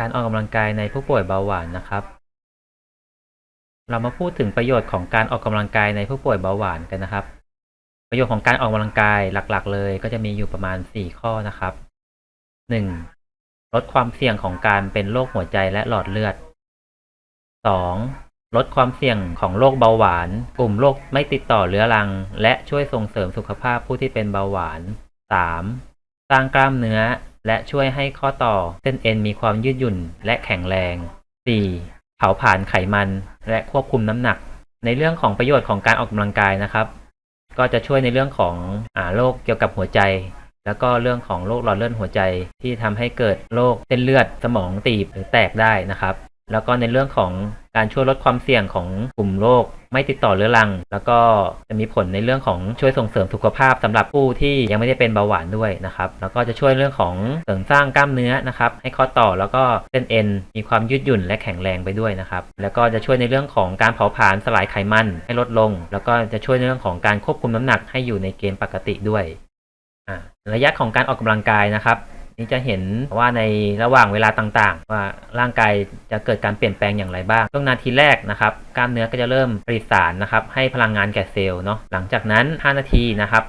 การออกกำลังกายในผู้ป่วยเบาหวานนะครับ เรามาพูดถึงประโยชน์ของการออกกำลังกายในผู้ป่วยเบาหวานกันนะครับ ประโยชน์ของการออกกำลังกายหลักๆ เลยก็จะมีอยู่ประมาณ 4 ข้อนะครับ 1. ลดความเสี่ยงของการเป็นโรคหัวใจและหลอดเลือด 2. ลดความเสี่ยงของโรคเบาหวาน กลุ่มโรคไม่ติดต่อเรื้อรัง และช่วยส่งเสริมสุขภาพผู้ที่เป็นเบาหวาน 3. สร้างกล้ามเนื้อ และช่วยให้ข้อต่อเส้นเอ็นมีความยืดหยุ่นและแข็งแรง 4. เผาผลาญไขมัน และควบคุมน้ำหนัก ในเรื่องของประโยชน์ของการออกกำลังกายนะครับ ก็จะช่วยในเรื่องของอโรคเกี่ยวกับหัวใจ แล้วก็เรื่องของโรคหลอดเลือดหัวใจที่ทำให้เกิดโรคเส้นเลือดสมองตีบหรือแตกได้นะครับ แล้วก็ในเรื่องของการช่วยลดความเสี่ยงของกลุ่มโรคไม่ติดต่อเรื้อรัง แล้วก็จะมีผลในเรื่องของช่วยส่งเสริมสุขภาพสำหรับผู้ที่ยังไม่ได้เป็นเบาหวานด้วยนะครับ แล้วก็จะช่วยเรื่องของเสริมสร้างกล้ามเนื้อนะครับ ให้ข้อต่อแล้วก็เส้นเอ็นมีความยืดหยุ่นและแข็งแรงไปด้วยนะครับ แล้วก็จะช่วยในเรื่องของการเผาผลาญสลายไขมันให้ลดลง แล้วก็จะช่วยในเรื่องของการควบคุมน้ำหนักให้อยู่ในเกณฑ์ปกติด้วยระยะของการออกกำลังกายนะครับ นี่จะเห็นว่าในระหว่างเวลาต่างๆ ว่าร่างกายจะเกิดการเปลี่ยนแปลงอย่างไรบ้าง ช่วงนาทีแรกนะครับกล้ามเนื้อก็จะเริ่มผลิตสารนะครับให้พลังงานแก่เซลล์เนาะหลังจากนั้น 5 นาทีนะครับ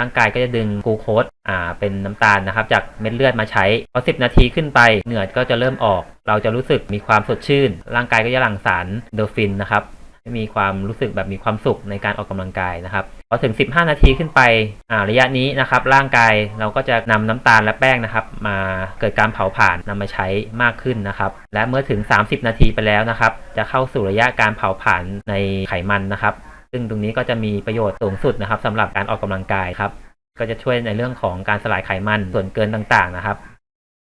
ร่างกายก็จะดึงกลูโคสอ่าเป็นน้ำตาลนะครับ จากเม็ดเลือดมาใช้พอ10 นาทีขึ้นไปเหงื่อก็จะเริ่มออก เราจะรู้สึกมีความสดชื่น ร่างกายก็จะหลั่งสารเดฟินนะครับ มีความรู้สึกแบบมีความสุขในการออกกำลังกายนะครับพอถึง 15 นาทีขึ้นไปอ่าระยะนี้นะครับร่างกายเราก็จะนำน้ำตาลและแป้งนะครับ มาเกิดการเผาผลาญนำมาใช้มากขึ้นนะครับ และเมื่อถึง 30 นาทีไปแล้วนะครับ จะเข้าสู่ระยะการเผาผลาญในไขมันนะครับ ซึ่งตรงนี้ก็จะมีประโยชน์สูงสุดนะครับสำหรับการออกกำลังกายครับก็จะช่วยในเรื่องของการสลายไขมันส่วนเกินต่างๆนะครับ